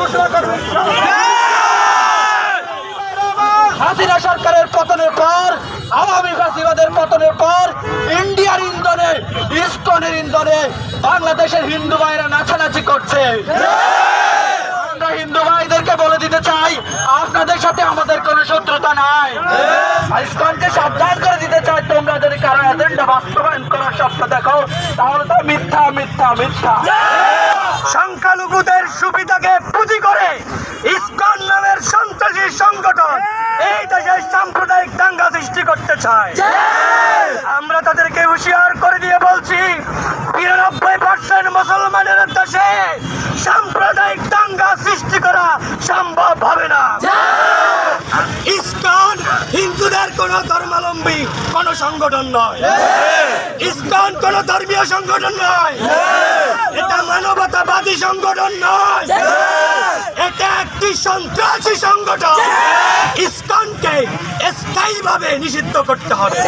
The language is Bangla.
বৈধ হাসিনা সরকারের পতনের পর, আওয়ামী ফাঁসিবাদের পতনের পর, ইন্ডিয়ার ইন্ধনে, ইস্কনের ইন্ধনে বাংলাদেশের হিন্দু ভাইরা নাচানাচি করছে। আমরা হিন্দু ভাইদেরকে বলে দিতে চাই, আপনাদের সাথে আমাদের কোনো শত্রুতা নাই। ইস্কনকে সাবধান করে দিতে চাই, তোমরা যদি কারও এজেন্ডা বাস্তবায়ন করার স্বপ্ন দেখো, তাহলে তো মিথ্যা মিথ্যা মিথ্যা। সংগঠন। এই দেশের সাম্প্রদায়িক দাঙ্গা সৃষ্টি করতে চায়। আমরা তাদেরকে হুঁশিয়ার করে দিয়ে বলছি বিরানব্বই পার্সেন্ট মুসলমানের দেশে সাম্প্রদায়িক দাঙ্গা সৃষ্টি করা সম্ভব হবে না। ইস্কন হিন্দুদের কোন ধর্মাবলম্বী কোন সংগঠন নয়। ইস্কন কোন ধর্মীয় সংগঠন নয়। এটা মানবতাবাদী সংগঠন নয়। একটি সন্ত্রাসী সংগঠন ইস্কনকে স্থায়ীভাবে নিষিদ্ধ করতে হবে।